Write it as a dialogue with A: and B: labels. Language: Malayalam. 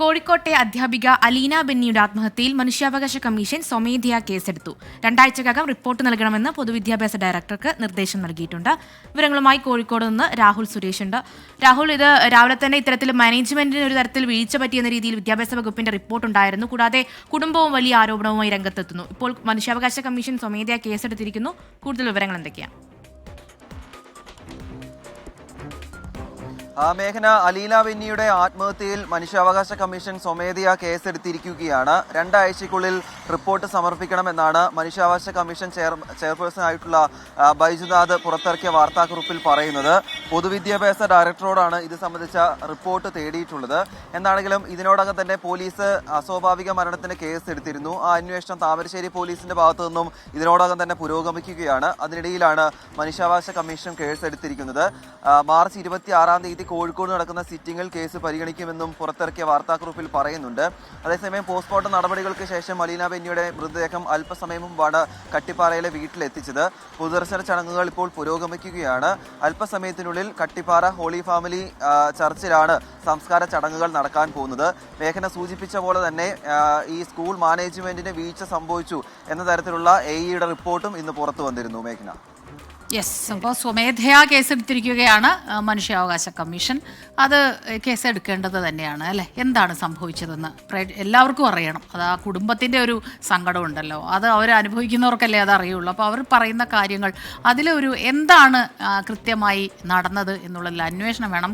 A: കോഴിക്കോട്ടെ അധ്യാപിക അലീന ബെന്നിയുടെ ആത്മഹത്യയിൽ മനുഷ്യാവകാശ കമ്മീഷൻ സ്വമേധയാ കേസെടുത്തു. രണ്ടാഴ്ചക്കകം റിപ്പോർട്ട് നൽകണമെന്ന് പൊതുവിദ്യാഭ്യാസ ഡയറക്ടർക്ക് നിർദ്ദേശം നൽകിയിട്ടുണ്ട്. വിവരങ്ങളുമായി കോഴിക്കോട് നിന്ന് രാഹുൽ സുരേഷ് ഉണ്ട് രാഹുൽ ഇത് രാവിലെ തന്നെ ഇത്തരത്തിൽ മാനേജ്മെന്റിന് ഒരു തരത്തിൽ വീഴ്ച പറ്റിയെന്ന രീതിയിൽ വിദ്യാഭ്യാസ വകുപ്പിന്റെ റിപ്പോർട്ട് ഉണ്ടായിരുന്നു. കൂടാതെ കുടുംബവും വലിയ ആരോപണവുമായി രംഗത്തെത്തുന്നു. ഇപ്പോൾ മനുഷ്യാവകാശ കമ്മീഷൻ സ്വമേധയാ കേസെടുത്തിരിക്കുന്നു. കൂടുതൽ വിവരങ്ങൾ എന്തൊക്കെയാണ്?
B: മേഘന അലീല വെന്നിയുടെ ആത്മഹത്യയിൽ മനുഷ്യാവകാശ കമ്മീഷൻ സ്വമേധയാ കേസെടുത്തിരിക്കുകയാണ്. രണ്ടാഴ്ചയ്ക്കുള്ളിൽ റിപ്പോർട്ട് സമർപ്പിക്കണമെന്നാണ് മനുഷ്യാവകാശ കമ്മീഷൻ ചെയർ ചെയർപേഴ്സൺ ആയിട്ടുള്ള ബൈജുനാഥ് പുറത്തിറക്കിയ വാർത്താക്കുറിപ്പിൽ പറയുന്നത്. പൊതുവിദ്യാഭ്യാസ ഡയറക്ടറോടാണ് ഇത് സംബന്ധിച്ച റിപ്പോർട്ട് തേടിയിട്ടുള്ളത്. എന്താണെങ്കിലും ഇതിനോടകം തന്നെ പോലീസ് അസ്വാഭാവിക മരണത്തിന് കേസെടുത്തിരുന്നു. ആ അന്വേഷണം താമരശ്ശേരി പോലീസിന്റെ ഭാഗത്തു നിന്നും ഇതിനോടകം തന്നെ പുരോഗമിക്കുകയാണ്. അതിനിടയിലാണ് മനുഷ്യാവകാശ കമ്മീഷൻ കേസെടുത്തിരിക്കുന്നത്. മാർച്ച് ഇരുപത്തി ആറാം തീയതി കോഴിക്കോട് നടക്കുന്ന സിറ്റിംഗിൽ കേസ് പരിഗണിക്കുമെന്നും പുറത്തിറക്കിയ വാർത്താക്കുറിപ്പിൽ പറയുന്നുണ്ട്. അതേസമയം പോസ്റ്റ്മോർട്ടം നടപടികൾക്ക് ശേഷം മലീന ബെന്നിയുടെ മൃതദേഹം അല്പസമയം മുമ്പാണ് കട്ടിപ്പാറയിലെ വീട്ടിലെത്തിച്ചത്. പൊതുദർശന ചടങ്ങുകൾ ഇപ്പോൾ പുരോഗമിക്കുകയാണ്. അല്പസമയത്തിനുള്ളിൽ കട്ടിപ്പാറ ഹോളി ഫാമിലി ചർച്ചിലാണ് സംസ്കാര ചടങ്ങുകൾ നടക്കാൻ പോകുന്നത്. മേഘന സൂചിപ്പിച്ച പോലെ തന്നെ ഈ സ്കൂൾ മാനേജ്മെന്റിന് വീഴ്ച സംഭവിച്ചു എന്ന തരത്തിലുള്ള എ ഇയുടെ റിപ്പോർട്ടും ഇന്ന് പുറത്തു വന്നിരുന്നു. മേഘന.
C: യെസ് അപ്പോൾ സ്വമേധയാ കേസെടുത്തിരിക്കുകയാണ് മനുഷ്യാവകാശ കമ്മീഷൻ. അത് കേസെടുക്കേണ്ടത് തന്നെയാണ് അല്ലേ? എന്താണ് സംഭവിച്ചതെന്ന് എല്ലാവർക്കും അറിയണം. അത് ആ കുടുംബത്തിന്റെ ഒരു സങ്കടമുണ്ടല്ലോ. അത് അവർ അനുഭവിക്കുന്നവർക്കല്ലേ അത് അറിയുള്ളൂ. അപ്പോൾ അവർ പറയുന്ന കാര്യങ്ങൾ അതിലൊരു എന്താണ് കൃത്യമായി നടന്നത് എന്നുള്ളതിൽ അന്വേഷണം വേണം.